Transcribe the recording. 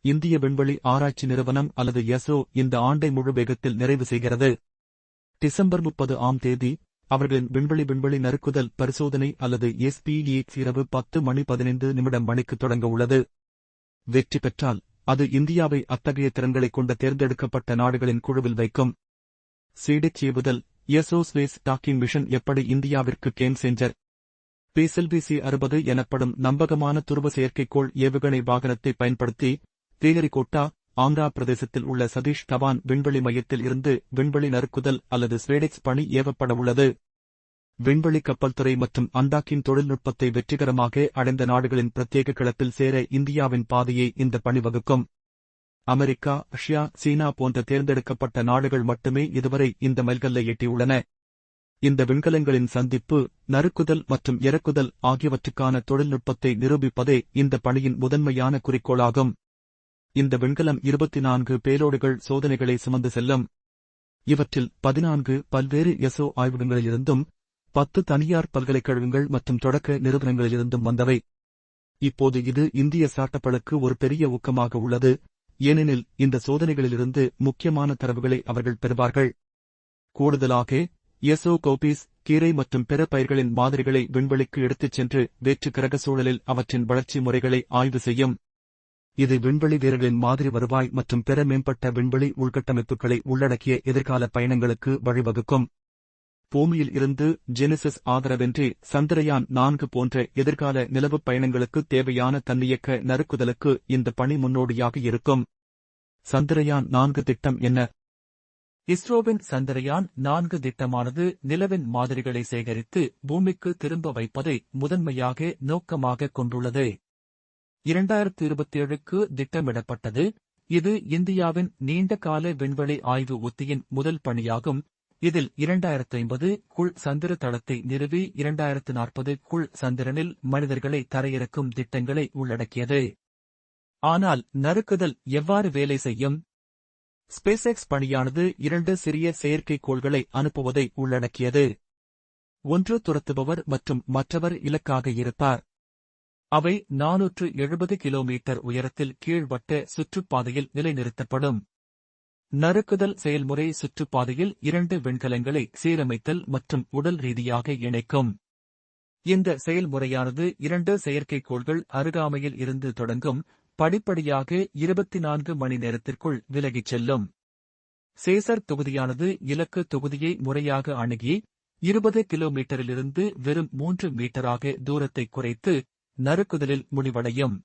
இந்திய விண்வெளி ஆராய்ச்சி நிறுவனம் அல்லது எஸ்ரோ இந்த ஆண்டை முழு வேகத்தில் நிறைவு செய்கிறது. டிசம்பர் முப்பது ஆம் தேதி அவர்களின் விண்வெளி விண்வெளி நறுக்குதல் பரிசோதனை அல்லது எஸ்பிஇஎக்ஸ் இரவு பத்து மணி பதினைந்து நிமிடம் மணிக்கு தொடங்க உள்ளது. வெற்றி பெற்றால் அது இந்தியாவை அத்தகைய திறன்களைக் கொண்ட தேர்ந்தெடுக்கப்பட்ட நாடுகளின் குழுவில் வைக்கும். சீடிச் ஏவுதல் எஸ்ஓ ஸ்பேஸ் டாக்கிங் மிஷன் எப்படி இந்தியாவிற்கு கேம் செஞ்சர்? பிஎஸ்எல்விசி அறுபது எனப்படும் நம்பகமான துருவ செயற்கைக்கோள் ஏவுகணை வாகனத்தை பயன்படுத்தி ஸ்ரீஹரிகோட்டா ஆந்திரா பிரதேசத்தில் உள்ள சதீஷ் தவான் விண்வெளி மையத்தில் இருந்து விண்வெளி நறுக்குதல் அல்லது ஸ்வேடெக்ஸ் பணி ஏவப்பட உள்ளது. விண்வெளி கப்பல் துறை மற்றும் அண்டாக்கின் தொழில்நுட்பத்தை வெற்றிகரமாக அடைந்த நாடுகளின் பிரத்யேக கிளப்பில் சேர இந்தியாவின் பாதையை இந்த பணி வகுக்கும். அமெரிக்கா ரஷ்யா சீனா போன்ற தேர்ந்தெடுக்கப்பட்ட நாடுகள் மட்டுமே இதுவரை இந்த மைல்கல்லை எட்டியுள்ளன. இந்த விண்கலங்களின் சந்திப்பு நறுக்குதல் மற்றும் இறக்குதல் ஆகியவற்றுக்கான தொழில்நுட்பத்தை நிரூபிப்பதே இந்த பணியின் முதன்மையான குறிக்கோளாகும். இந்த விண்கலம் இருபத்தி நான்கு பேலோடுகள் சோதனைகளை சுமந்து செல்லும். இவற்றில் பதினான்கு பல்வேறு எஸ்ஓ ஆய்வகங்களிலிருந்தும் பத்து தனியார் பல்கலைக்கழகங்கள் மற்றும் தொடக்க நிறுவனங்களிலிருந்தும் வந்தவை. இப்போது இது இந்திய சாட்டப்பளுக்கு ஒரு பெரிய ஊக்கமாக உள்ளது. ஏனெனில் இந்த சோதனைகளிலிருந்து முக்கியமான தரவுகளை அவர்கள் பெறுவார்கள். கூடுதலாக எஸ்ஓ கௌபீஸ் கீரை மற்றும் பிற பயிர்களின் மாதிரிகளை விண்வெளிக்கு எடுத்துச் சென்று வேற்று கிரக சூழலில் அவற்றின் வளர்ச்சி முறைகளை ஆய்வு செய்யும். இது விண்வெளி வீரர்களின் மாதிரி வருவாய் மற்றும் பிற மேம்பட்ட விண்வெளி உள்கட்டமைப்புகளை உள்ளடக்கிய எதிர்கால பயணங்களுக்கு வழிவகுக்கும். பூமியில் இருந்து ஜெனிசிஸ் ஆதரவின்றி சந்திரயான் நான்கு போன்ற எதிர்கால நிலவுப் பயணங்களுக்கு தேவையான தன்னியக்க நறுக்குதலுக்கு இந்த பணி முன்னோடியாக இருக்கும். சந்திரயான் நான்கு திட்டம் என்ன? இஸ்ரோவின் சந்திரயான் நான்கு திட்டமானது நிலவின் மாதிரிகளை சேகரித்து பூமிக்கு திரும்ப வைப்பதை முதன்மையாக நோக்கமாக கொண்டுள்ளது. இரண்டாயிரத்து இருபத்தேழுக்கு திட்டமிடப்பட்டது. இது இந்தியாவின் நீண்டகால விண்வெளி ஆய்வு உத்தியின் முதல் பணியாகும். இதில் இரண்டாயிரத்து ஐம்பது குள் சந்திர தளத்தை நிறுவி இரண்டாயிரத்து நாற்பது குள் சந்திரனில் மனிதர்களை தரையிறக்கும் திட்டங்களை உள்ளடக்கியது. ஆனால் நறுக்குதல் எவ்வாறு வேலை செய்யும்? ஸ்பேஸ்எக்ஸ் பணியானது இரண்டு சிறிய செயற்கைக்கோள்களை அனுப்புவதை உள்ளடக்கியது. ஒன்று துரத்துபவர் மற்றும் மற்றவர் இலக்காக இருப்பார். அவை நானூற்று எழுபது கிலோமீட்டர் உயரத்தில் கீழ்வட்ட சுற்றுப்பாதையில் நிலைநிறுத்தப்படும். நறுக்குதல் செயல்முறை சுற்றுப்பாதையில் இரண்டு விண்கலங்களை சீரமைத்தல் மற்றும் உடல் ரீதியாக இணைக்கும். இந்த செயல்முறையானது இரண்டு செயற்கைக்கோள்கள் அருகாமையில் இருந்து தொடங்கும் படிப்படியாக இருபத்தி நான்கு மணி நேரத்திற்குள் விலகிச் செல்லும். சேசர் தொகுதியானது இலக்கு தொகுதியை முறையாக அணுகி இருபது கிலோமீட்டரிலிருந்து வெறும் மூன்று மீட்டராக தூரத்தை குறைத்து நறுக்குதலில் முடிவடையும்.